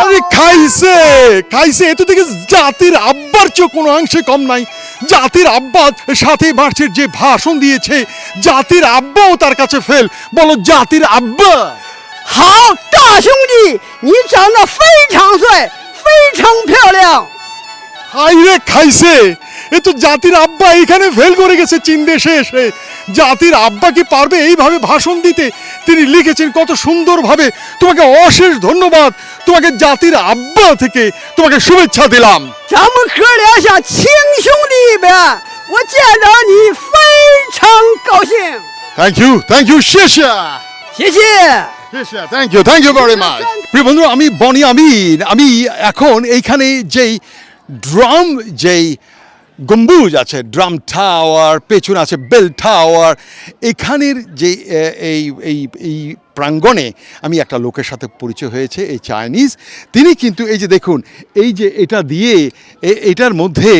আরে খাইছে খাইছে এত থেকে জাতির আব্বার চেয়ে কোনো অংশে কম নাই জাতির আব্বা সাথে মার্চের যে ভাষণ দিয়েছে জাতির আব্বাও তার কাছে ফেল বলো জাতির আব্বা 好，大兄弟，你长得非常帅，非常漂亮。 হাই রে খাইছে এ তো জাতির আব্বা এখানে ফেল করে গেছে চীন দেশে এসে জাতির আব্বা কি পারবে এইভাবে ভাষণ দিতে তিনি লিখেছেন কত সুন্দরভাবে তোমাকে অশেষ ধন্যবাদ তোমাকে জাতির আব্বা থেকে তোমাকে শুভেচ্ছা দিলাম 咱们哥俩像亲兄弟一般，我见到你非常高兴， thank you thank you শেষা 谢谢。 thank you thank you very much প্রিয় বন্ধু আমি বনি আমিন আমি এখন এইখানে যেই ড্রাম যেই গম্বুজ আছে ড্রাম টাওয়ার পেছনে আছে বেল টাওয়ার এখানের যে এ, এই এই এই প্রাঙ্গণে আমি একটা লোকের সাথে পরিচয় হয়েছে, এই চাইনিজ। তিনি কিন্তু এই যে দেখুন, এই যে এটা দিয়ে এটার মধ্যে,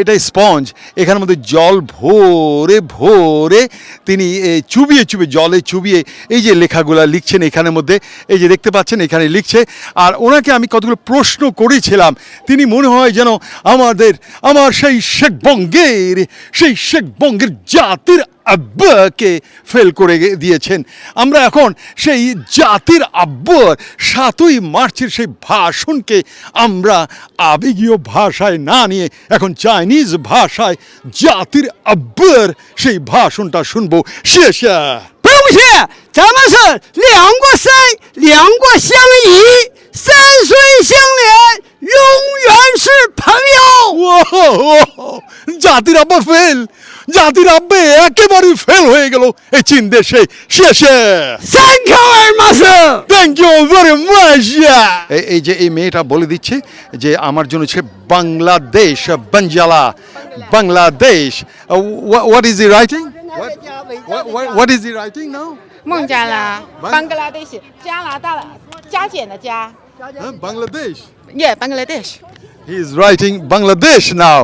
এটা স্পঞ্জ, এখানের মধ্যে জল ভরে ভরে তিনি চুবিয়ে চুবিয়ে, জলে চুবিয়ে এই যে লেখাগুলো লিখছেন এখানের মধ্যে, এই যে দেখতে পাচ্ছেন এখানে লিখছে। আর ওনাকে আমি কতগুলো প্রশ্ন করেছিলাম, তিনি মনে হয় যেন আমাদের, আমার সেই শেখ বঙ্গের সেই শেখ বঙ্গের জাতির আব্বাকে ফেল করে গে- দিয়েছেন আমরা এখন সেই জাতির আব্বর সাতই মার্চের সেই ভাষণকে আমরা আবেগীয় ভাষায় না নিয়ে এখন চাইনিজ ভাষায় জাতির আব্বর সেই ভাষণটা শুনবো শেষা 不用谢，咱们是两国山，两国相依，山水相连，永远是朋友。 ও জাতির আব্বা ফেল জাতির আব্বে একেবারে ফেল হয়ে গেল এই চীন দেশে শেষে 三口二马生。 থ্যাংক ইউ ভেরি মাচ এই যে এই মেয়েটা বলে দিচ্ছে যে আমার জন্য হচ্ছে Bangladesh বঞ্জালা Bangladesh what is he writing what is he writing now 孟加拉 Bang-，邦格拉德西，加拿大的加减的加， বাংলাদেশ耶，邦格拉德西。 he is writing Bangladesh now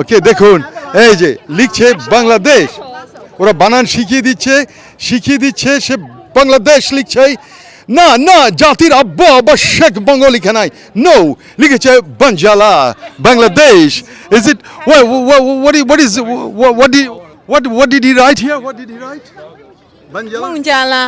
okay দেখুন এই যে লিখছে বাংলাদেশ। ওরা বানান শিখিয়ে দিচ্ছে শিখিয়ে দিচ্ছে, সে বাংলাদেশ লিখছে। না না, জাতির আব্বা বা শেখ বঙ্গ লিখে নাই। নো লিখেছে বাঞ্জালা Bangladesh. Is it what is is what did what what did মঞ্জালা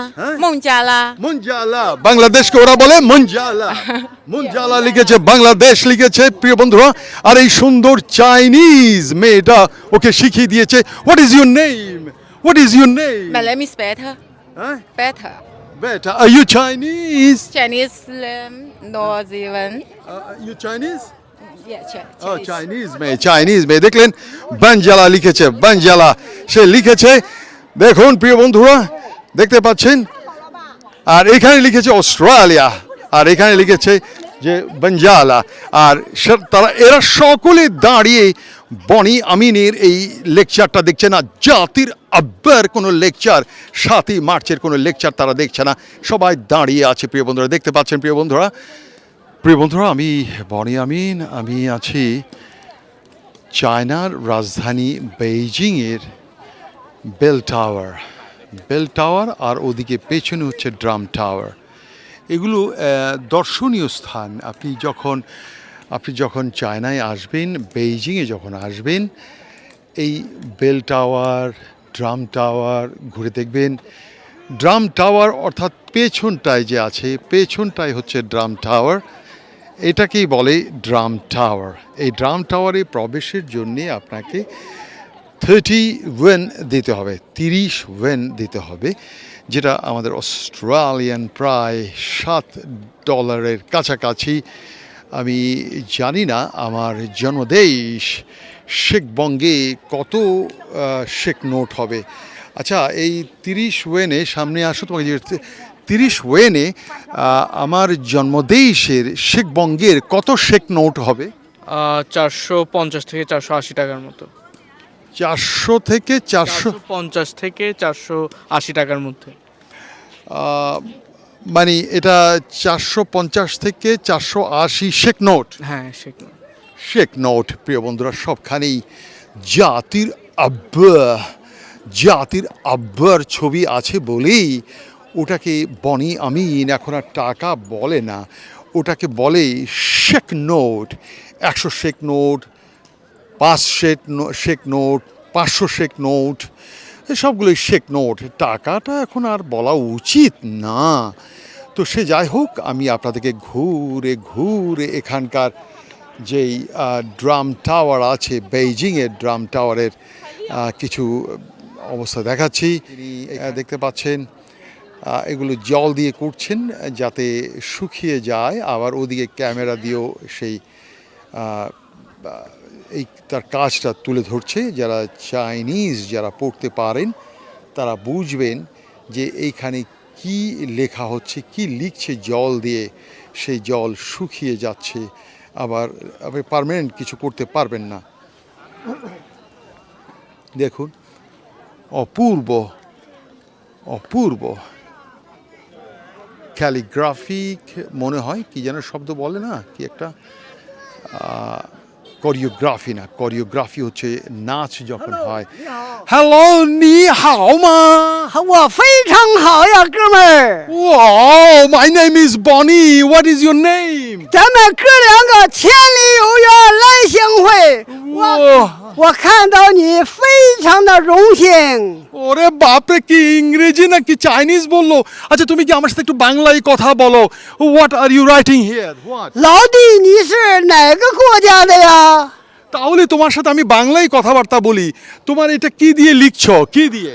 মঞ্জালা বাংলাদেশকে ওরা বলে মঞ্জালা লিখেছে বাংলাদেশ লিখেছে প্রিয় বন্ধুরা। আর এই সুন্দর চাইনিজ মেয়েটা ওকে শিখিয়ে দিয়েছে। What is your name what is your name my name হ্যাঁ বেথা বেথা ইউ চাইনিজ চাইনিজ নো জীবন ইউ চাইনিজ চাইনিজ মেয়ে চাইনিজ মেয়ে দেখলেন বঞ্জালা লিখেছে বাঞ্জালা সে লিখেছে দেখুন, প্রিয় বন্ধুরা, দেখতে পাচ্ছেন? আর এখানে লিখেছে অস্ট্রেলিয়া, আর এখানে লিখেছে যে বাঞ্জালা, আর তারা, এরা সকলে দাঁড়িয়ে বনি আমিনের এই লেকচারটা দেখছে না। জাতির আব্বার কোনো লেকচার, সাতই মার্চের কোনো লেকচার তারা দেখছে না। সবাই দাঁড়িয়ে আছে, প্রিয় বন্ধুরা, দেখতে পাচ্ছেন, প্রিয় বন্ধুরা? প্রিয় বন্ধুরা, আমি বনি আমিন, আমি আছি চায়নার রাজধানী বেইজিংয়ের বেল টাওয়ার বেল টাওয়ার আর ওদিকে পেছনে হচ্ছে ড্রাম টাওয়ার এগুলো দর্শনীয় স্থান। আপনি যখন আপনি যখন চায়নায় আসবেন বেইজিংয়ে যখন আসবেন, এই বেল টাওয়ার ড্রাম টাওয়ার ঘুরে দেখবেন। ড্রাম টাওয়ার অর্থাৎ পেছনটায় যে আছে, পেছনটায় হচ্ছে ড্রাম টাওয়ার এটাকেই বলে ড্রাম টাওয়ার এই ড্রাম টাওয়ারে প্রবেশের জন্যে আপনাকে থার্টি ওয়েন দিতে হবে, তিরিশ ওয়েন দিতে হবে, যেটা আমাদের অস্ট্রেলিয়ান প্রায় সাত ডলারের কাছাকাছি। আমি জানি না আমার জন্মদেশ শেখ বঙ্গে কত শেখ নোট হবে। আচ্ছা এই তিরিশ ওয়েনে সামনে আসো, তোমাকে জিজ্ঞেস তিরিশ ওয়েনে আমার জন্মদেশের শেখ বঙ্গের কত শেখ নোট হবে? চারশো পঞ্চাশ থেকে চারশো আশি টাকার মতো। চারশো থেকে চারশো পঞ্চাশ থেকে চারশো আশি টাকার মধ্যে। মানে এটা চারশো পঞ্চাশ থেকে চারশো আশি শেখ নোট। হ্যাঁ সেগুলো শেখ নোট প্রিয় বন্ধুরা সবখানেই জাতির আব্বা জাতির আব্বার ছবি আছে বলেই ওটাকে বনি আমিন এখন আর টাকা বলে না ওটাকে বলে শেক নোট একশো শেক নোট পাঁচ শেক শেক নোট, পাঁচশো শেক নোট সবগুলোই শেক নোট। টাকাটা এখন আর বলা উচিত না। তো সে যাই হোক, আমি আপনাদেরকে ঘুরে ঘুরে এখানকার যেই ড্রাম টাওয়ার আছে, বেইজিংয়ের ড্রাম টাওয়ারের কিছু অবস্থা দেখাচ্ছি। দেখতে পাচ্ছেন এগুলো জল দিয়ে করছেন যাতে শুকিয়ে যায়। আবার ওদিকে ক্যামেরা দিয়েও সেই এই তার কাজটা তুলে ধরছে যারা চাইনিজ যারা পড়তে পারেন, তারা বুঝবেন যে এইখানে কি লেখা হচ্ছে, কি লিখছে জল দিয়ে, সেই জল শুকিয়ে যাচ্ছে, আবার আপনি পারমানেন্ট কিছু করতে পারবেন না। দেখুন, অপূর্ব অপূর্ব। ক্যালিগ্রাফিক মনে হয়, কি যেন শব্দ বলে না, কি একটা কোরিওগ্রাফি না কোরিওগ্রাফি হচ্ছে নাচ যখন হয়। হ্যালো নি হাও মা 我非常好呀，哥们儿。 Wow, my name is Bonnie. What is your name? 咱们哥两个千里有缘来相会，我我看到你非常的荣幸。 ওরে বাপরে কি ইংরেজি নাকি চাইনিজ বললো আচ্ছা তুমি কি আমার সাথে একটু বাংলায় কথা বলো what are you writing here what 老弟，你是哪个国家的呀？ তাহলে তোমার সাথে আমি বাংলায় কথাবার্তা বলি তোমার এটা কি দিয়ে লিখছো কি দিয়ে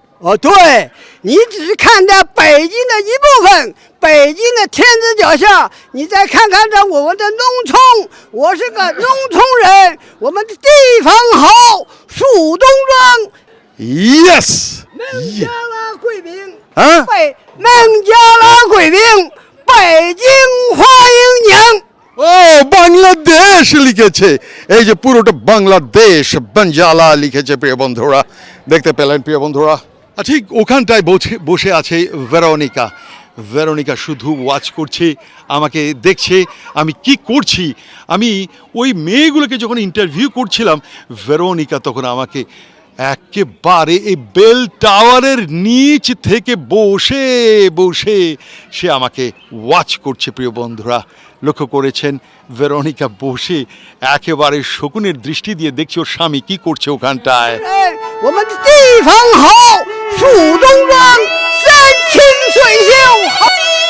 哦，对你只是看着北京的一部分，北京的天子脚下，你再看看这我们的农村，我是个农村人，我们的地方好，树东庄， ইয়েস 孟加拉贵宾， হ্যাঁ 北孟加拉贵宾，北京欢迎您。 ও বাংলাদেশ লিখেছে এই যে পুরোটা বাংলাদেশ বাঞ্জালা লিখেছে প্রিয় বন্ধুরা দেখতে পেলেন প্রিয় বন্ধুরা আর ঠিক ওখানটায় বসে বসে আছে ভেরোনিকা ভেরোনিকা শুধু ওয়াচ করছে আমাকে দেখছে আমি কি করছি আমি ওই মেয়েগুলোকে যখন ইন্টারভিউ করছিলাম ভেরোনিকা তখন আমাকে একেবারে এই বেল টাওয়ারের নিচ থেকে বসে বসে সে আমাকে ওয়াচ করছে প্রিয় বন্ধুরা লক্ষ্য করেছেন ভেরোনিকা বসে একেবারে শকুনের দৃষ্টি দিয়ে দেখছি ওর স্বামী কি করছে ওখানটায় 哎，我们的地方好， 蜀中庄山清水秀。